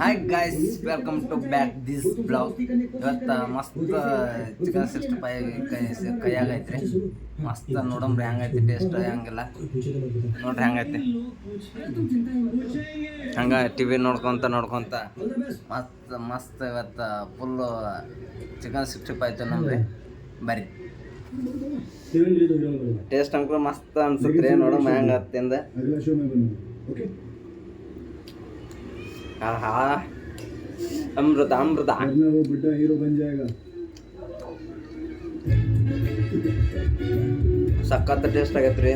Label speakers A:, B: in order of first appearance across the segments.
A: Hi guys welcome to back this blog ಇವತ್ತು ಮಸ್ತ್ chicken sixty five ಕೈ ಕೈಯಾಗೈತ್ರಿ. ಮಸ್ತ್ ನೋಡಂಬ್ರಿ ಹೆಂಗೈತಿ ಟೇಸ್ಟ್ ಹೆಂಗಿಲ್ಲ. ನೋಡ್ರಿ ಹೆಂಗೈತಿ. ಹಂಗ ಟಿ ವಿ ನೋಡ್ಕೊತ ನೋಡ್ಕೊತ. ಮಸ್ತ್ ಮಸ್ತ್ ಇವತ್ತು ಫುಲ್ಲು ಚಿಕನ್ ಸಿಕ್ಸ್ಟಿ ಫೈವ್ ತಿನ್ನಮ್ರಿ. ಬರ್ರಿ. ಟೇಸ್ಟ್ ಅಂಕಲ್ ಮಸ್ತ್ ಅನ್ಸುತ್ತೆ ನೋಡಮ್ಮ ಹೆಂಗ ತಿಂದ. ಅಮೃತ ಅಮೃತ
B: ಬಿಟ್ಟ ಹೀರೋ ಬಂಜಾಗ
A: ಸಖತ್ ಟೇಸ್ಟ್ ಆಗೈತೆ ರೀ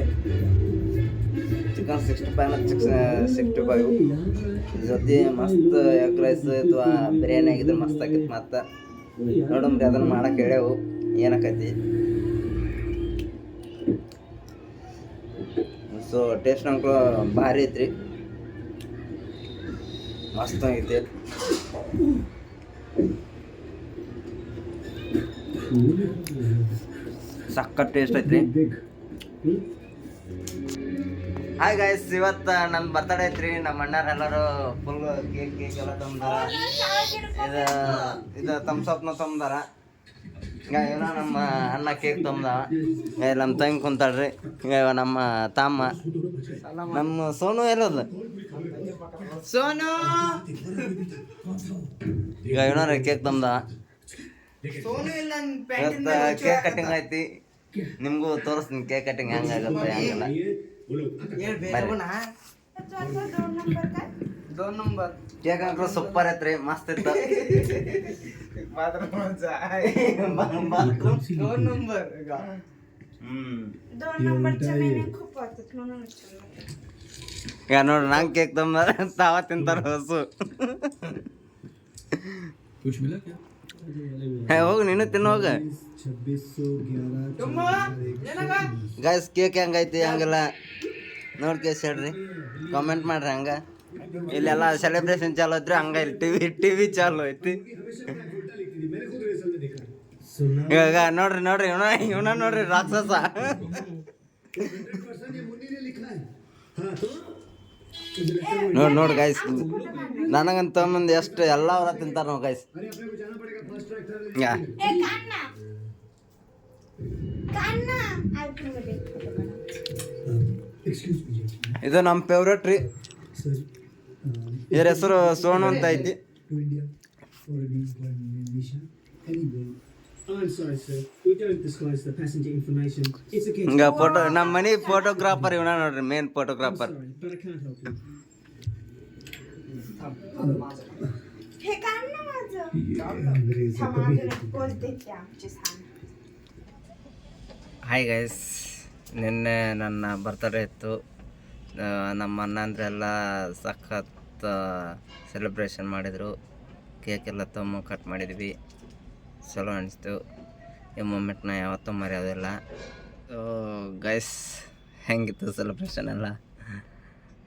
A: ಚಿಕನ್ ಸಿಕ್ಸ್ಟಿ ಫೈವ್ ಮತ್ತು ಚಿಕ್ಸ್ ಸಿಕ್ಸ್ಟಿ ಫೈವ್ ಜೊತೆ ಮಸ್ತ್ ಎಗ್ ರೈಸ್ ಅಥವಾ ಬಿರಿಯಾನಿ ಆಗಿದ್ರೆ ಮಸ್ತ್ ಆಗಿತ್ತು ಮತ್ತು ನೋಡಮ್ರಿ ಅದನ್ನು ಮಾಡಕ್ಕೆ ಹೇಳ್ಯಾವು ಏನಕ್ಕೈತಿ ಸೊ ಟೇಸ್ಟ್ ನಮ್ಗೆ ಭಾರಿ ಐತ್ರಿ. ಮಸ್ತ್ ಸಕ್ಕತ್ ಟೇಸ್ಟ್ ಐತ್ರಿ. ಹಾಯ್ ಗೈಸ್ ಇವತ್ತು ನನ್ನ ಬರ್ತಡೇ ಐತ್ರಿ. ನಮ್ಮ ಅಣ್ಣರೆಲ್ಲರೂ ಫುಲ್ ಕೇಕ್ ಕೇಕ್ ಎಲ್ಲ ತಂದಾರ. ಇದು ಇದು ತಮ್ಸಪ್ನ ತಂದಾರ. ನಮ್ಮ ಅಣ್ಣ ಕೇಕ್ ತಂದ ನಮ್ಮ ತಂಗಿ ಕುಂತಾಳ್ರಿ. ನಮ್ಮ ತಮ್ಮ. ನಮ್ಮ ಸೋನು ಎಲ್ಲದ ಸೋನು! ಈಗ ಇವನಾರ ಕೇಕ್ ತಂದ. ಸೋನು ಇಲ್ಲ ಕೇಕ್ ಕಟಿಂಗ್ ಐತಿ. ನಿಮಗೂ ತೋರಿಸ್ತೀನಿ ಕೇಕ್ ಕಟಿಂಗ್ ಹೆಂಗಾಗತ್ತೆ ಹೆಂಗಿಲ್ಲ. ಕೇಕ್ ಅಂಕರು ಸೂಪರ್ ಐತ್ರಿ ಮಸ್ತ್ ಇತ್ತು. ಹ್ಮ್. ಈಗ ನೋಡ್ರಿ ನಂಗೆ ಕೇಕ್ ತಂಬಂದ್ರೆ ತಾವ ತಿಂತಾರ ಹೊಸು. ಹೋಗಿ, ನೀನು
B: ತಿನ್ನೋಗ
A: ಗೈಸ್ ಕೇಕ್ ಹೆಂಗೈತಿ ಹಂಗಿಲ್ಲ ನೋಡಿ ಕೇಸ್ ಹೇಳ್ರಿ. ಕಾಮೆಂಟ್ ಮಾಡ್ರಿ ಹಂಗ. ಇಲ್ಲೆಲ್ಲ ಸೆಲೆಬ್ರೇಷನ್ ಚಾಲು ಐತ್ರಿ ಹಂಗ ಇಲ್ಲಿ ಟಿವಿ ಟಿವಿ ಚಾಲು ಐತಿ. ಇವಾಗ ನೋಡ್ರಿ ನೋಡ್ರಿ, ಇವನ ಇವನ ನೋಡ್ರಿ ರಾಕ್ಷಸ. ನೋಡಿ ನೋಡಿ ಗಾಯ್ಸ್ ನನಗಂತ ಮುಂದೆ ಎಷ್ಟು ಎಲ್ಲ ಅವರ ತಿಂತಾರ ನಾವು
B: ಗಾಯ್ಸ್
A: ಇದು ನಮ್ಮ ಫೇವ್ರೇಟ್ ರೀ. ಇದ್ರ ಹೆಸರು ಸೋನು ಅಂತ ಐತಿ. ಹಿಂಗ ಫೋಟೋ ನಮ್ಮ ಮನೆ ಫೋಟೋಗ್ರಾಫರ್ ಇವನ ನೋಡ್ರಿ ಮೇನ್ ಫೋಟೋಗ್ರಾಫರ್ ಹಾಯ್ ಗೈಸ್ ನಿನ್ನೆ ನನ್ನ ಬರ್ತಡೇ ಇತ್ತು. ನಮ್ಮ ಅಣ್ಣಂದ್ರೆಲ್ಲ ಸಖತ್ ಸೆಲೆಬ್ರೇಷನ್ ಮಾಡಿದರು. ಎಲ್ಲ ತಮ್ಮ ಕಟ್ ಮಾಡಿದ್ವಿ. ಚಲೋ ಅನಿಸ್ತು. ಈ ಮೂಮೆಂಟ್ನ ಯಾವತ್ತೂ ಮರೆಯೋದಿಲ್ಲ. ಗೈಸ್ ಹೆಂಗಿತ್ತು ಸೆಲೆಬ್ರೇಷನ್ ಎಲ್ಲ?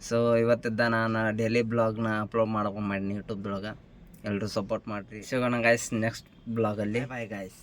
A: ಸೊ ಇವತ್ತಿದ್ದ ನಾನು ಡೈಲಿ ಬ್ಲಾಗ್ನ ಅಪ್ಲೋಡ್ ಮಾಡ್ಕೊಂಡು ಮಾಡೀನಿ ಯೂಟ್ಯೂಬ್ದೊಳಗೆ ಎಲ್ಲರೂ ಸಪೋರ್ಟ್ ಮಾಡಿರಿ. ಸಿಗೋಣ ಗೈಸ್ ನೆಕ್ಸ್ಟ್ ಬ್ಲಾಗಲ್ಲಿ ಬಾಯ್ ಗೈಸ್